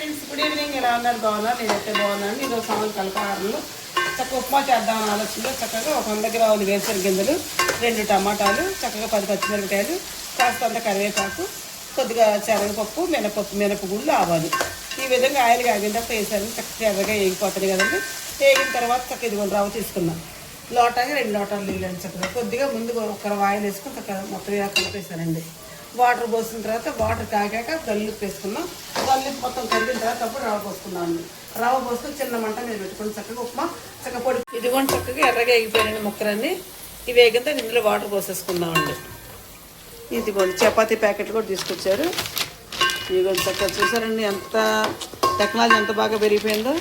Friends good evening ఎలా ఉన్నారు? బాగున్నారు? నేనైతే బాగున్నాను. ఈరోజు సామాన్ కలకారంలో చక్కగా ఉప్మా చేద్దామని ఆలోచనలో చక్కగా ఒక వంద గ్రాములు వేరుశనగ గింజలు రెండు టమాటాలు చక్కగా పది పచ్చిమిరపకాయలు కాస్తంత కరివేపాకు కొద్దిగా శనగపప్పు మినపప్పు మినపగుళ్ళు ఆవాలు. ఈ విధంగా ఆయిల్ కాగిన తర్వాత వేసాను చక్కగా ఎర్రగా వేగిపోతుంది కదండి. వేగిన తర్వాత చక్కగా ఇదిగోండి రవ్వ తీసుకున్నాం. లోటాకి రెండు లోటాలు నీళ్ళండి చక్కగా. కొద్దిగా ముందు ఒక ఆయిల్ వేసుకుని చక్కగా మొత్తం ఇలా కలిపేసానండి వాటర్ పోసిన తర్వాత వాటర్ కాగాక గల్లుప్పు వేసుకున్నాం గల్లుప్పు మొత్తం కలిగిన తర్వాత అప్పుడు రవ్వ పోసుకున్నాం అండి రవ్వ పోసుకొని చిన్న మంట మీద పెట్టుకుని చక్కగా ఉప్మా చక్కగా పొడి. ఇదిగోండి చక్కగా ఎర్రగా ఎగిపోయినండి ముక్కలన్నీ. ఇవి వేగిన ఇందులో వాటర్ పోసేసుకుందామండి. ఇదిగోండి చపాతీ ప్యాకెట్లు కూడా తీసుకొచ్చారు. ఇదిగోండి చక్కగా చూసారండి ఎంత టెక్నాలజీ ఎంత బాగా పెరిగిపోయిందో.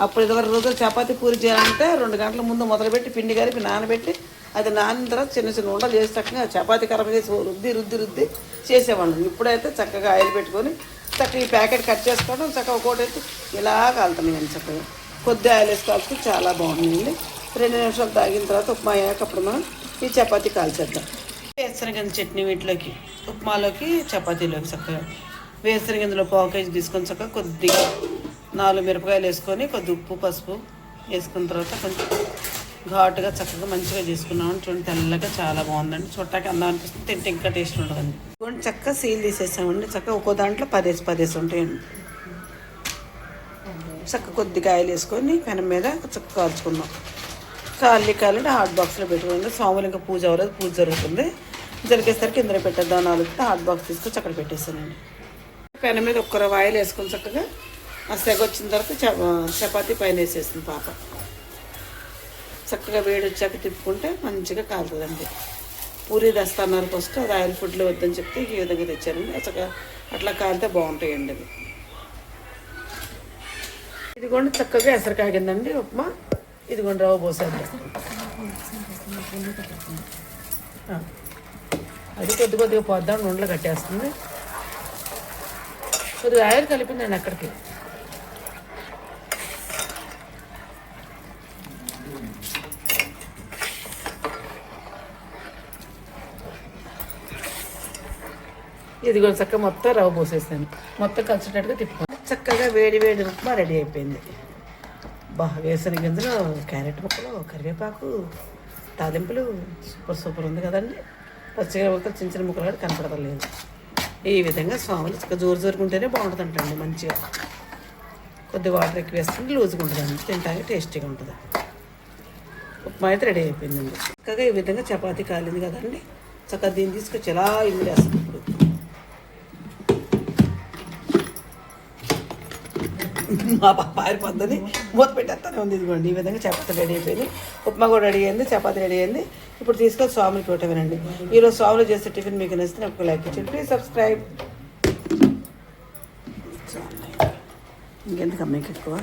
అప్పుడు ఇదివరకు రోజు చపాతీ పూరి చేయాలంటే రెండు గంటల ముందు మొదలుపెట్టి పిండి కలిపి నానబెట్టి అది నానిన తర్వాత చిన్న చిన్న ఉండలు చేసి చక్కగా చపాతీ కర్ర చేసి రుద్ది రుద్ది రుద్ది చేసేవాళ్ళం ఇప్పుడైతే చక్కగా ఆయిల్ పెట్టుకొని చక్కగా ఈ ప్యాకెట్ కట్ చేసుకోవడం చక్కగా ఒకటి అయితే ఇలా కాలుతున్నాయండి చక్కగా. కొద్ది ఆయిల్ వేసుకోవాల్సి చాలా బాగుందండి. రెండు నిమిషాలు తాగిన తర్వాత ఉప్మా అయ్యాక అప్పుడు మనం ఈ చపాతి కాల్చేద్దాం. వేసనగింజ చట్నీ వీటిలోకి ఉప్మాలోకి చపాతీలోకి చక్కగా. వేసనగింజలో పావు కేజీ తీసుకొని చక్కగా కొద్దిగా నాలుగు మిరపకాయలు వేసుకొని కొద్ది ఉప్పు పసుపు వేసుకున్న తర్వాత కొంచెం ఘాటుగా చక్కగా మంచిగా చేసుకున్నామని చూడండి తెల్లగా చాలా బాగుందండి. చూడటానికి అందం అనిపిస్తుంది తింటే ఇంకా టేస్ట్ ఉండదండి. చూడండి చక్కగా సీల్ తీసేసామండి. చక్కగా ఒక్కో దాంట్లో పదేసి పదేసి ఉంటాయండి. చక్క కొద్దిగా కాయలు వేసుకొని పెనం మీద చక్క కాల్చుకుందాం. కాలి కాలంటే హాట్ బాక్స్లో పెట్టుకోండి. స్వాములు ఇంకా పూజ అవ్వలేదు పూజ జరుగుతుంది. జరిగేసరికి ఇందులో పెట్టేద్దాం అని హాట్ బాక్స్ తీసుకొచ్చి అక్కడ పెట్టేసానండి పెన మీద ఒక్క రవ్వ వేసుకొని చక్కగా ఆ సెగ వచ్చిన తర్వాత చపాతీ పైన వేసేసింది పాప. చక్కగా వేడి వచ్చాక తిప్పుకుంటే మంచిగా కాలుతుందండి. పూరి దస్తాన్నారు ఫస్ట్ అది ఆయిల్ ఫుడ్లో వద్దని చెప్తే ఈ విధంగా తెచ్చారండి. చక్కగా అట్లా కాలితే బాగుంటాయండి అవి. ఇదిగోండి చక్కగా ఎసరు కాగిందండి ఉప్మా. ఇదిగోండి రవ్వ పోసాను అది కొద్ది కొద్దిగా పోద్దాం ఉండలు కట్టేస్తుంది. కొద్దిగా ఆయిల్ కలిపిందండి అక్కడికి. ఇదిగో చక్కగా మొత్తం రవ్వ పోసేసాను. మొత్తం కలిసేటట్టుగా తిప్పుకోండి చక్కగా వేడి వేడి ఉప్మా రెడీ అయిపోయింది. బాగా వేసిన గింజలు క్యారెట్ ముక్కలు కరివేపాకు తాలింపులు సూపర్ సూపర్ ఉంది కదండి. పచ్చిగా ముక్కలు చిన్న చిన్న ముక్కలు కూడా కనపడలేదు ఈ విధంగా స్వాములు చక్కగా జోరు జోరుకుంటేనే బాగుంటుందంటండి మంచిగా. కొద్ది వాటర్ ఎక్కువ వేసుకుంటే లూజ్గా ఉంటుందండి తింటానికి టేస్టీగా ఉంటుంది. ఉప్మా అయితే రెడీ అయిపోయిందండి. చక్కగా ఈ విధంగా చపాతీ కాలింది కదండి. చక్కగా దీన్ని తీసుకొచ్చి ఎలా ఇందులో వేస్తుంది మా పాప ఆరిపోద్దని మూత పెట్టేస్తానే ఉంది ఇదిగోండి. ఈ విధంగా చపాతీ రెడీ అయిపోయింది. ఉప్మా కూడా రెడీ అయింది చపాతీ రెడీ అయింది. ఇప్పుడు తీసుకొని స్వామికి పెట్టమనండి ఈరోజు స్వాములు చేసే టిఫిన్ మీకు నచ్చితే ఒక లైక్ ఇచ్చి ప్లీజ్ సబ్స్క్రైబ్ ఇంకెందుకు మీకు ఎక్కువ